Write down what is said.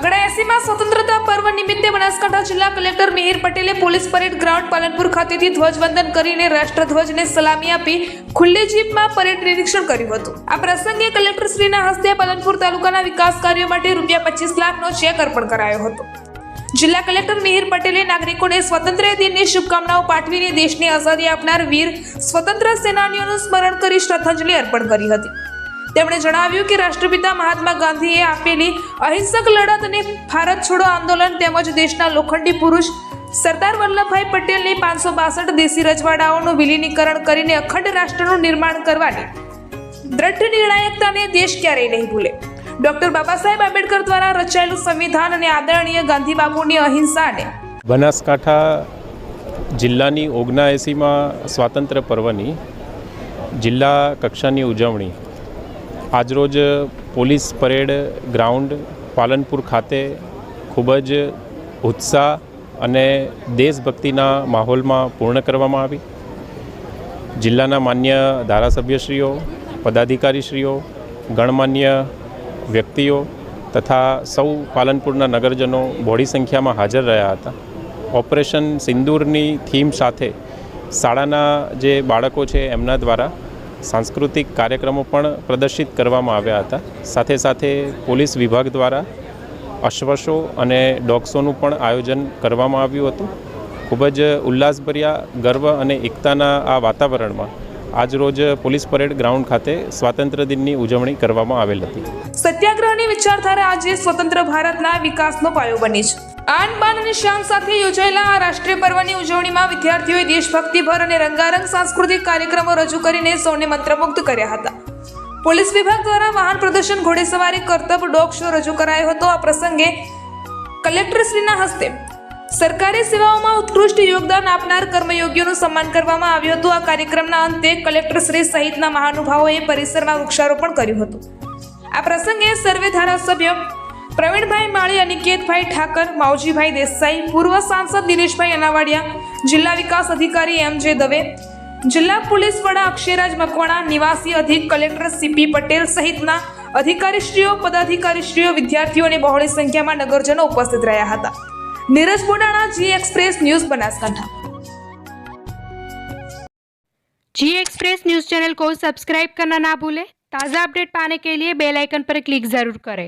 અગડાએસીમાં સ્વતંત્રતા પર્વ નિમિત્તે બનાસકાંઠા જિલ્લા કલેક્ટર મિહિર પટેલે પોલીસ પરેડ ગ્રાઉન્ડ પાલનપુર ખાતેથી ધ્વજવંદન કરીને રાષ્ટ્રધ્વજને સલામી આપી ખુલ્લી જીપમાં પરેડ નિરીક્ષણ કર્યું હતું. આ પ્રસંગે કલેક્ટરશ્રીના હસ્તે પાલનપુર તાલુકાના વિકાસ કાર્યો માટે રૂપિયા પચીસ લાખનો ચેક અર્પણ કરાયો હતો. જિલ્લા કલેક્ટર મિહિર પટેલે નાગરિકોને સ્વતંત્ર દિનની શુભકામનાઓ પાઠવીને દેશની આઝાદી આપનાર વીર સ્વતંત્ર સેનાનીઓનું સ્મરણ કરી શ્રદ્ધાંજલિ અર્પણ કરી હતી. તેમણે જણાવ્યું કે રાષ્ટ્રપિતા મહાત્મા ગાંધીએ આપેલી અહિંસક લડત અને ભારત છોડો આંદોલન તેમજ દેશના લોખંડી પુરુષ સરદાર વલ્લભભાઈ પટેલની પાંચસો બાસઠ દેશી રજવાડાઓનું વિલીનીકરણ કરીને અખંડ રાષ્ટ્રનું નિર્માણ કરવાની દ્રઢ નિર્ણાયકતાને દેશ ક્યારેય નહીં ભૂલે. ડોક્ટર બાબા સાહેબ આંબેડકર દ્વારા રચાયેલું સંવિધાન અને આદરણીય ગાંધી બાપુની અહિંસાને બનાસકાંઠા જિલ્લાની ઓગણએંસીમાં સ્વાતંત્ર્ય પર્વની જિલ્લા કક્ષાની ઉજવણી આજરોજ પોલીસ પરેડ ગ્રાઉન્ડ પાલનપુર ખાતે ખૂબ જ ઉત્સાહ અને દેશભક્તિના માહોલમાં પૂર્ણ કરવામાં આવી. જિલ્લાના માન્ય ધારાસભ્યશ્રીઓ, પદાધિકારીશ્રીઓ, ગણમાન્ય વ્યક્તિઓ તથા સૌ પાલનપુરના નગરજનો બોડી સંખ્યામાં હાજર રહ્યા હતા. ઓપરેશન સિંદૂરની થીમ સાથે શાળાના જે બાળકો છે એમના દ્વારા સાંસ્કૃતિક કાર્યક્રમો પણ પ્રદર્શિત કરવામાં આવ્યા હતા. સાથે સાથે પોલીસ વિભાગ દ્વારા અશ્વશો અને ડોગ્સોનું પણ આયોજન કરવામાં આવ્યું હતું. ખૂબ જ ઉલ્લાસભર્યા, ગર્વ અને એકતાના આ વાતાવરણમાં આજરોજ પોલીસ પરેડ ગ્રાઉન્ડ ખાતે સ્વાતંત્ર્ય દિનની ઉજવણી કરવામાં આવેલ હતી. સત્યાગ્રહની વિચારધારા આજે સ્વતંત્ર ભારતના વિકાસનો પાયો બની છે. આન બાન અને શાન સાથે યોજાયેલા આ રાષ્ટ્રીય પર્વની ઉજવણીમાં વિદ્યાર્થીઓએ દેશભક્તિભર અને રંગારંગ સાંસ્કૃતિક કાર્યક્રમો રજૂ કરીને સૌને મંત્રમુગ્ધ કર્યા હતા. પોલીસ વિભાગ દ્વારા વાહન પ્રદર્શન ઘોડેસવારી કરતબ ડોગ શો રજૂ કરાયો હતો. આ પ્રસંગે કલેક્ટરશ્રીના હસ્તે સરકારી સેવાઓમાં ઉત્કૃષ્ટ યોગદાન આપનાર કર્મયોગીઓનું સન્માન કરવામાં આવ્યું હતું. આ કાર્યક્રમના અંતે કલેક્ટરશ્રી સહિતના મહાનુભાવોએ પરિસરમાં વૃક્ષારોપણ કર્યું હતું. આ પ્રસંગે સર્વે ધારાસભ્ય પ્રવીણભાઈ માળી અનિકેતભાઈ ઠાકર માવજીભાઈ દેસાઈ પૂર્વ સાંસદ દિનેશભાઈ અનાવાડિયા જિલ્લા વિકાસ અધિકારી એમ જે દવે જિલ્લા પોલીસ વડા અક્ષયરાજ મકવાણા નિવાસી અધિક કલેક્ટર સીપી પટેલ સહિતના અધિકારીશ્રીઓ પદાધિકારીશ્રીઓ વિદ્યાર્થીઓ અને બહોળી સંખ્યામાં નગરજનો ઉપસ્થિત રહ્યા હતા Neeraj Bodana G express news Banaskantha G express news channel को सब्सक्राइब करना ना भूलें ताज़ा अपडेट पाने के लिए बेल आइकन पर क्लिक ज़रूर करें